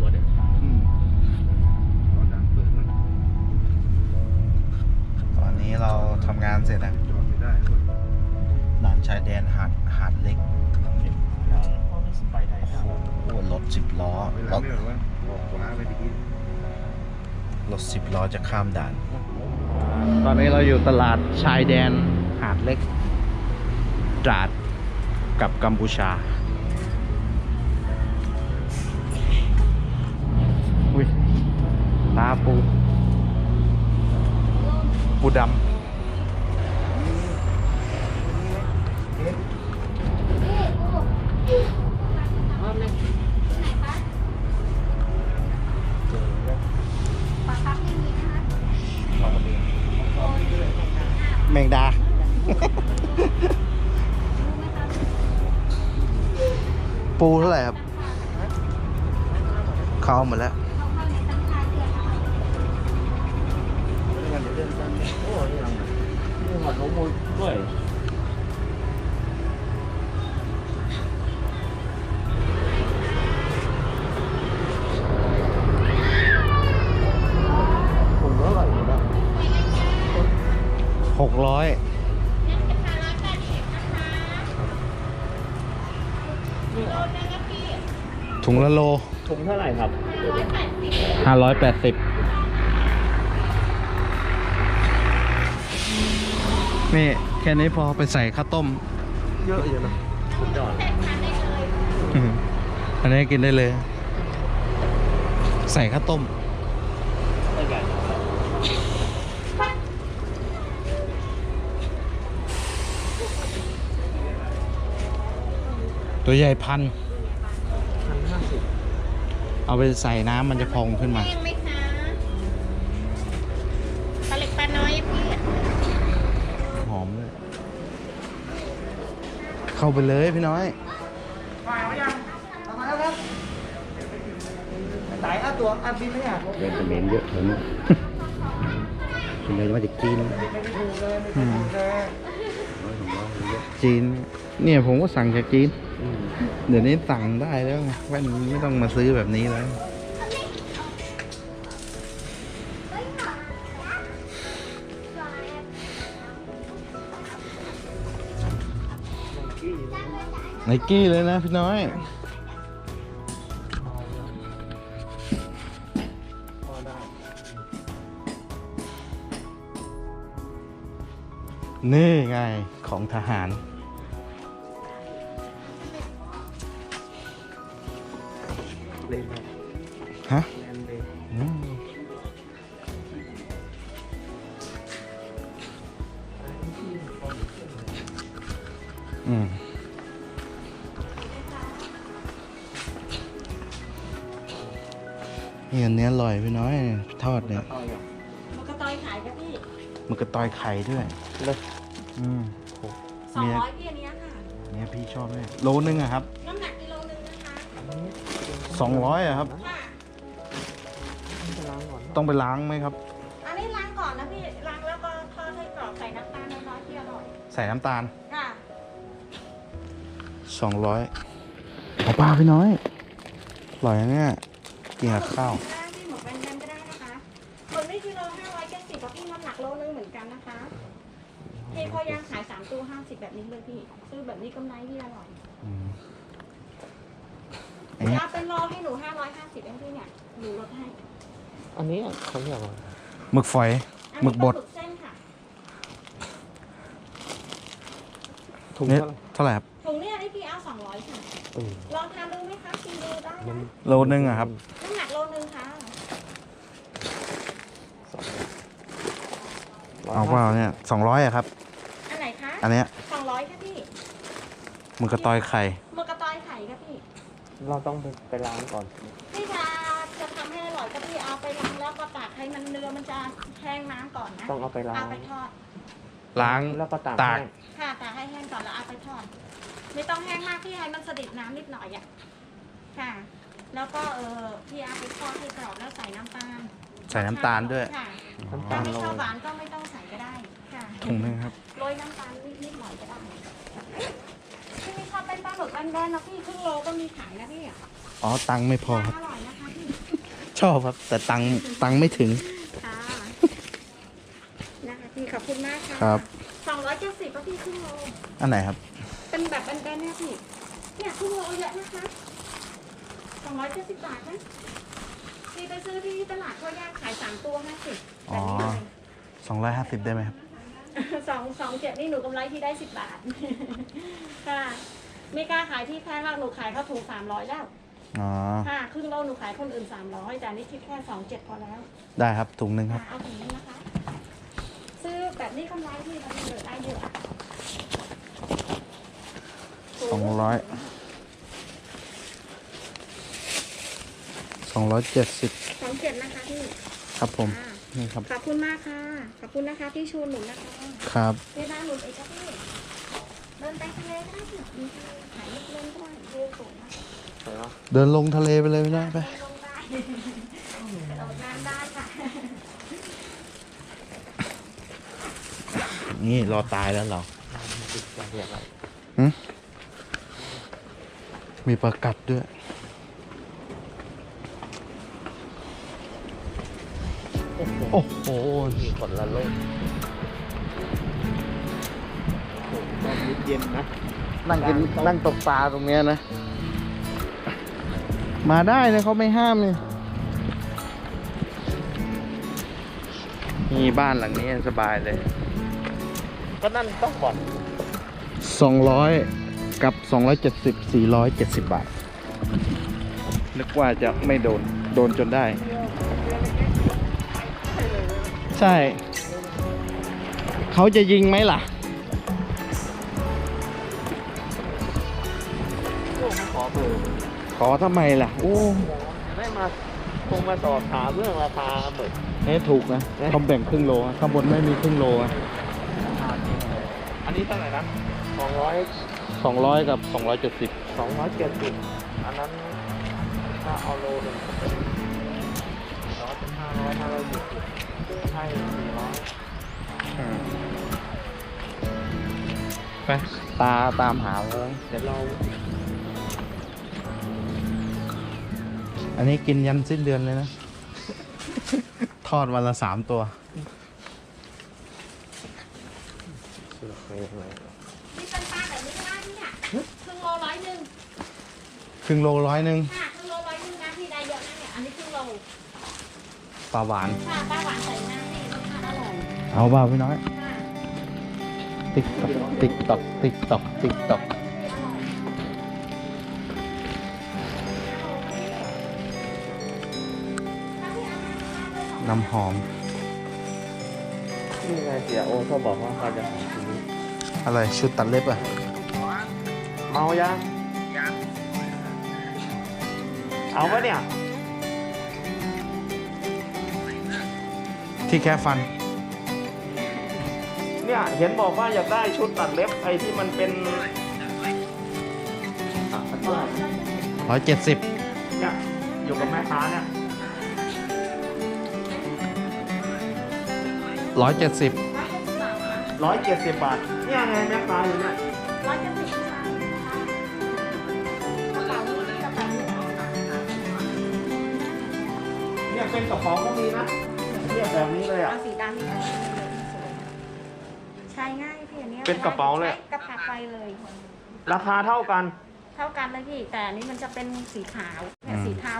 บ่เนี่ยอืมตอนนี้เราทำงานเสร็จแล้วจอดไม่ได้ด้วยด่านชายแดนหาดหาดเล็กแล้วเขาไม่สไปได้ครับโอ้โหรถสิบล้อเวรลาถไม่หรอวะออกขวาไปดีรถสิบล้อจะข้ามด่าน ตอนนี้เราอยู่ตลาดชายแดนหาดเล็กตราดกับกัมพูชา ตาปู ปูดำแมงดาปูเท่าไหร่ครับ เข้าหมดแล้ว เลื่อนกันโอ้ยยังนี่หอดหัวมูด้วยคนเท่าไหร่นะหกร้อยถุงละโล ถุงเท่าไหร่ครับ ห้าร้อยแปดสิบ นี่แค่นี้พอไปใส่ข้าวต้ม เยอะอยู่นะสุดยอดอันนี้กินได้เลย ใส่ข้าวต้มไม่ใหญ่ตัวใหญ่พันพันห้าสิบเอาไปใส่น้ำมันจะพองขึ้นมา แห้งไหมคะปลาเล็กปลาน้อยพี่ หอมเลย เข้าไปเลยพี่น้อยเดินเหม็นเยอะถึงคุณเลยว่าจะกินอืมจีน เนี่ยผมก็สั่งจากจีน เดี๋ยวนี้สั่งได้แล้วไงแว่นไม่ต้องมาซื้อแบบนี้แล้ว ไนกี้เลยนะพี่น้อย พอได้ นี่ไงของทหาร นี่อันเนี้ยอร่อยพี่น้อยทอดเนี่ยต่ออย่างมันก็ต้อยขายครับพี่มันก็ตอยไข่ด้วยเลยอืมสองร้อยพี่อันเนี้ยค่ะเนี่ยพี่ชอบเลยโลนึงอะครับน้ำหนักกิโลนึงนะคะสองร้อยอะครับ ค่ะจะล้างก่อนต้องไปล้างไหมครับ อันนี้ล้างก่อนนะพี่ล้างแล้วก็ทอดให้กรอบใส่น้ำตาลน้อยๆที่อร่อยใส่น้ำตาลค่ะสองร้อยเอาปลาพี่น้อยอร่อยนะเนี่ย กินกับข้าวได้พี่หมกแบนๆก็ได้นะคะคนนี้กิโลห้าร้อยเจ็ดสิบกับพี่น้ำหนักโลนึงเหมือนกันนะคะพี่พอยางขายสามตัวห้าสิบแบบนี้เลยพี่ ซื้อแบบนี้กำไรพี่อร่อยอืมอันเนี้ยเอาเป็นโลให้หนูห้าร้อยห้าสิบเองพี่เนี่ยหนูลดให้อันนี้เขาเรียกว่าหมึกฝอย อันหมึนี้กบด ปลาหมึกเส้นค่ะถุงเนี่ยเท่าไหร่เท่าไหร่ครับถุงเนี่ยนี่พี่เอาสองร้อยค่ะ เออลองทานดูไหมคะชิมดูได้มันนะ โลนึงอะครับน้ำหนักโลนึงค่ะ เอาเปล่าเนี่ยสองร้อยอะครับ อันไหนคะอันเนี้ยสองร้อยค่ะพี่หมึกกระตอยไข่หมึกกระตอยไข่ค่ะพี่ เราต้องไปไปล้างก่อน พี่จะจะทำให้อร่อยก็พี่เอาไปล้างแล้วก็ตากให้มันเนื้อมันจะแห้งน้ำก่อนนะต้องเอาไปล้างเอาไปทอด ล้างแล้วก็ตากตากแห้งค่ะตากให้แห้งก่อนแล้วเอาไปทอด ไม่ต้องแห้งมากพี่ให้มันสะดิดน้ำนิดหน่อยอะค่ะ แล้วก็เออพี่เอาไปทอดให้กรอบแล้วใส่น้ำตาล ใส่น้ำตาลด้วย ค่ะน้ำถ้าตาลไม่โรชอยบหวานก็ไม่ต้องใส่ก็ได้ค่ะถุงนึงครับ โรยน้ำตาลนิดๆหน่อยก็ได้ที่นี่ชอบเป็นปลาหมึกแบนๆนะพี่ครึ่งโลก็มีขายนะพี่อ๋อ ตังค์ไม่พอครับ อร่อยนะคะพี่ ชอบครับ แต่ตังค์ตังค์ไม่ถึง ค่ะนะคะพี่ขอบคุณมากค่ะครับ สองร้อยเจ็ดสิบก็พี่ครึ่งโล อันไหนครับ เป็นแบบแบนๆเนี่ยพี่ เนี่ยครึ่งโลเยอะนะคะสองร้อยเจ็ดสิบบาทนะ พี่ไปซื้อที่ตลาดทั่วย่างขายสามตัวห้าสิบอ๋อสองร้อยห้าสิบได้ไหมครับสองสองเจ็ดนี่หนูกำไรที่ได้สิบบาท ค่ะ ไม่กล้าขายที่แพงมากหนูขายเขาถูกสามร้อยแล้วอ๋อค่ะครึ่งโลหนูขายคนอื่นสามร้อยแต่อันนี่คิดแค่สองเจ็ดพอแล้วได้ครับถุงหนึ่งครับ ค่ะเอาถุงนี้นะคะ ซื้อแบบนี้กำไรที่เราเหลือได้เยอะอะสองร้อย องร้อยเจ็ดสิบสองเจ็ดนะคะพี่ครับผมค่ะนี่ครับขอบคุณมากค่ะ ขอบคุณนะคะที่ชวนหนูนะคะครับ เวลาหนูไปจ้ะพี่เดินไปทะเลก็ได้พี่มีทะเลถ่ายรูปเล่นก็ได้วิวสวยนะเดินลงทะเลไปเลยไม่ได้ไปลงได้กระโดดน้ำได้ค่ะนี่รอตายแล้วเหรอติดใจเรียกอะไรหึมีประกัดด้วย อ้โหมีคนละโลกตอนเย็นๆนะ นั่งกินนั่งตกปลาตรงเนี้ยนะ มาได้นะเขาไม่ห้ามนี่มีบ้านหลังนี้สบายเลย ก็นั่นต้องผ่อนสองร้อยกับสองร้อยเจ็ดสิบสี่ร้อยเจ็ดสิบบาท นึกว่าจะไม่โดน โดนจนได้ ใช่ เขาจะยิงไหมล่ะโอ้ขอเบอร์ขอทำไมล่ะ โอ้ได้มาคงมาสอบถามเรื่องราคาหมึกนี่ถูกนะเขาแบ่งครึ่งโลอะข้างบนไม่มีครึ่งโลอะอันนี้เท่าไหร่นะสองร้อยสองร้อยกับสองร้อยเจ็ดสิบสองร้อยเจ็ดสิบอันนั้นถ้าเอาโลหนึ่งร้อยเป็นห้าร้อยห้าร้อยยี่สิบ ให้สี่ร้อยไปตาตามหาแล้วเดี๋ยวเราอันนี้กินยันสิ้นเดือนเลยนะ ทอดวันละสามตัวซื้อไปยังไงนี่เป็นปลาแบบนี้ก็ได้พี่เนี่ยครึ่งโลร้อยหนึ่งครึ่งโลร้อยหนึ่งค่ะ ลาหวาน ค่ะปลาหวานใส่หน้านี่รสชาติอร่อยเอาเปล่าพี่น้อย ค่ะติ๊กตอกติ๊กตอกติ๊กตอกติ๊กตอกอร่อยถ้าพี่เอามาน้ำหอม นี่ไงเสียโอเขาบอกว่าเขาจะหาทีนี้อะไรชุดตัดเล็บอะเมายังยัง เอาปะเนี่ย ที่แค่ฟัน เนี่ยเห็นบอกว่าอยากได้ชุดตัดเล็บไอ้ที่มันเป็นอะอันนี้ร้อยเจ็ดสิบเนี่ยอยู่กับแม่ค้าเนี่ยร้อยเจ็ดสิบร้อยเจ็ดสิบบาทค่ะร้อยเจ็ดสิบบาทเนี่ยไงแม่ค้าอยู่เนี่ยร้อยเจ็ดสิบค่ะกระเป๋านี้กระเป๋านี้เนี่ยเป็นกระเป๋าก็มีนะ เนี่ยแบบนี้เลยอะเอาสีดำนี่เอาสีดำเลยสวยใช้ง่ายพี่อันนี้ยเป็นกระเป๋าเลยกระเป๋าไปเลย ราคาเท่ากัน เท่ากันเลยพี่ แต่อันนี้มันจะเป็นสีขาวเนี่ยสีเทา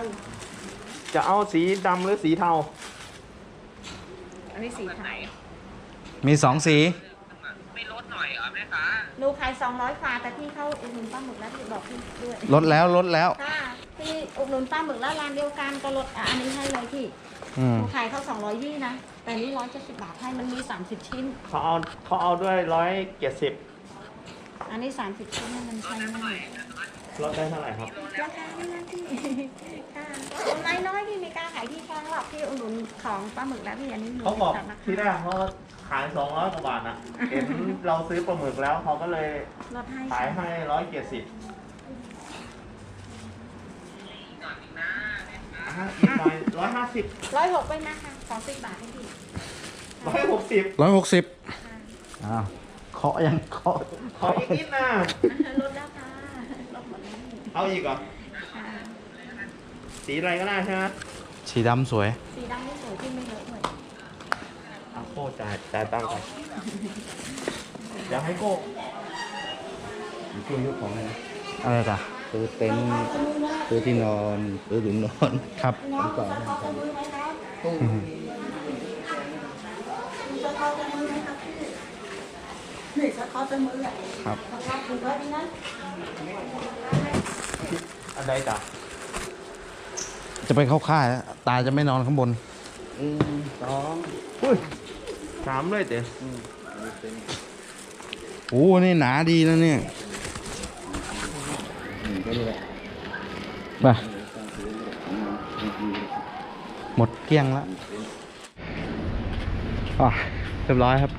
จะเอาสีดำหรือสีเทา อันนี้สีเทามีสองสีหนูขายสองร้อยฝาแต่พี่เข้าอุดหนุนปลาหมึกแล้วพี่บอกพี่ด้วยลดแล้วลดแล้ว ค่ะพี่อุดหนุนปลาหมึกแล้วร้านเดียวกันก็ลดอะอันนี้ให้เลยพี่ อืม หนูขายเขาสองร้อยยี่นะ แต่นี่ร้อยเจ็ดสิบบาทให้มันมีสามสิบชิ้น เขาเอาเขาเอาด้วยร้อยเจ็ดสิบอันนี้สามสิบชิ้นเนี่ยมันใช้ง่ายลดได้เท่าไหร่ครับ ราคาไม่น่าที่ค่ะกำไรน้อยพี่ไม่กล้าขายที่แพงหรอกพี่อุดหนุนของปลาหมึกแล้วพี่อันนี้หนูเขาบอกจัดราคาที่แรกเขาขายสองร้อยกว่าบาทอะเห็นเราซื้อปลาหมึกแล้วเขาก็เลยลดให้ขายให้ร้อยเจ็ดสิบ อีกหน่อยร้อยห้าสิบร้อยหกไปนะคะสองสิบบาทให้พี่ร้อยหกสิบร้อยหกสิบค่ะอ้าวเคาะยังเคาะขออีกนิดนะลดแล้วค่ะลดหมดแล้วนี่เอาอีกเหรอค่ะสีอะไรก็ได้ใช่ไหมสีดำสวย สีดำนี่สวยขึ้นไม่เยอะเหมือนเอาโก้จ่ายจ่ายตังค์ก่อนอยากให้โก้ช่วยยกของเลยนะอะไรจ้ะ ซื้อเต็นท์ซื้อที่นอนซื้อถุงนอนครับน้องจะเขาจะมือไหมครับตู้จะเขาจะมือไหมครับพี่หนึ่งจะเขาจะมืออะครับราคาถูกด้วยนะอันใดจ้ะจะไปเข้าค่ายแล้วตาจะไม่นอนข้างบนอืมสองสามเลยเต๋อืมอันนี้เป็นโอ้นี่หนาดีนะเนี่ยอื มก็นี่แหละมาหมดเกลี้ยงแล้วอะเรียบร้อยครับ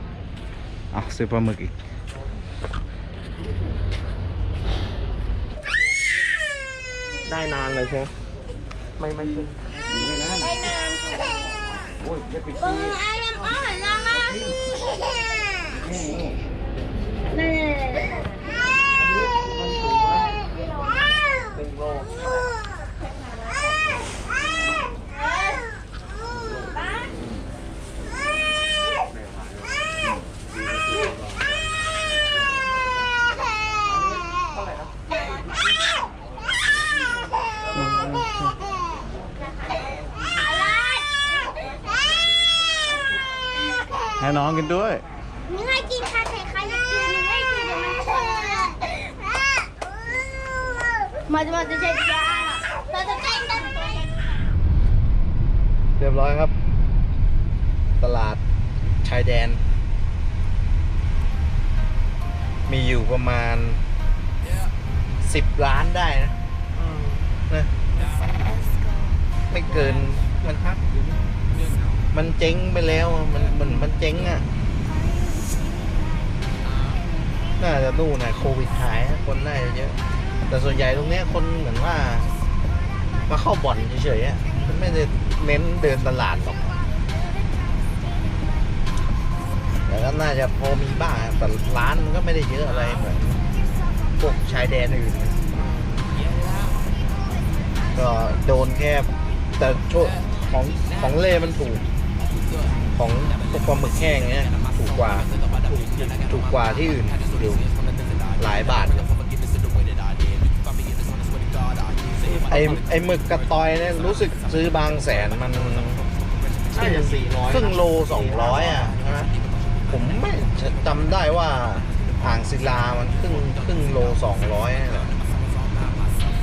อะซื้อปลาหมึกอีกได้นานเลยใช่ไหมไม่ไม่ขึ้นไม่นานได้นานโอ้ยจะปิดเอที่อไอ้ลำอ้อนลำอะ นี่นี่ นี่ หนึ่ง โลให้น้องกินด้วยนี่ให้กินค่ะแต่ใครอยากกินนี่ให้กินเดี๋ยวมันคน มาจะมาจะใช้ยาเราจะใช้ต้นไม้เรียบร้อยครับ ตลาดชายแดน มีอยู่ประมาณสิบล้านได้นะนะไม่เกินมันพักมันเจ๊งไปแล้วมันมันมันเจ๊งอะน่าจะนู่นนะโควิดหายคนน่าจะเยอะ แต่ส่วนใหญ่ตรงเนี้ยคนเหมือนว่า มาเข้าบ่อนเฉยๆอะมันไม่ได้เน้นเดินตลาดหรอกแต่ก็น่าจะพอมีบ้างแต่ร้านมันก็ไม่ได้เยอะอะไรเหมือนพวกชายแดนอื่นก็โดนแค่แต่ชคของของเล่มันถูก ของพวกปลาหมึกแห้งเนี้ยถูกกว่าถูกถูกกว่าที่อื่นอยู่หลายบาท ไอไอหมึกกระตอยเนี่ยรู้สึกซื้อบางแสนมันน่าจะสี่ร้อยครึ่งโลสองร้อยอะใช่ไหมผมไม่จำได้ว่าอ่างศิลามันครึ่งครึ่งโลสองร้อยนี่แหละ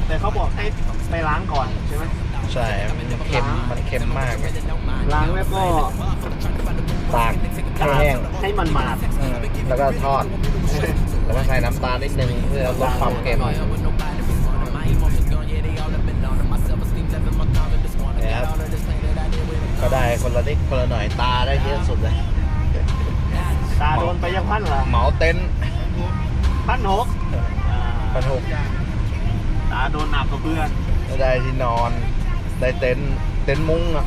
แต่เขาบอกให้ไปล้างก่อนใช่ไหมใช่มันเค็มมันเค็มมากเลยล้างแล้วก็ตากให้แห้งให้มันมาดอืมแล้วก็ทอดแล้วก็ใส่น้ำตาลนิดนึงเพื่อลดความเค็ม ก็ได้คนละนิดคนละหน่อยตาได้เยอะสุดเลย ตาโดนไปยังพันเหรอเหมาเต็นท์พันหกปฐมตาโดนหนักกว่าเพื่อนได้ที่นอน ได้เต็นท์เต็นท์มุ้งอะ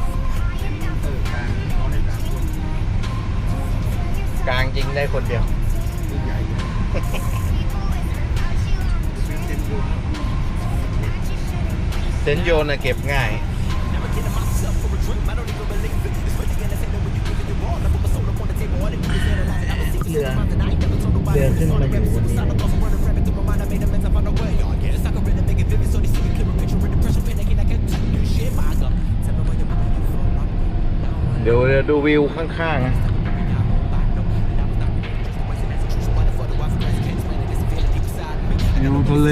กลางจริงได้คนเดียว เต็นท์โยนอะเก็บง่าย ขึ้นมาอยู่บนนี้เดี๋ยวเดี๋ยวดูวิวข้างๆนะวิวทะเล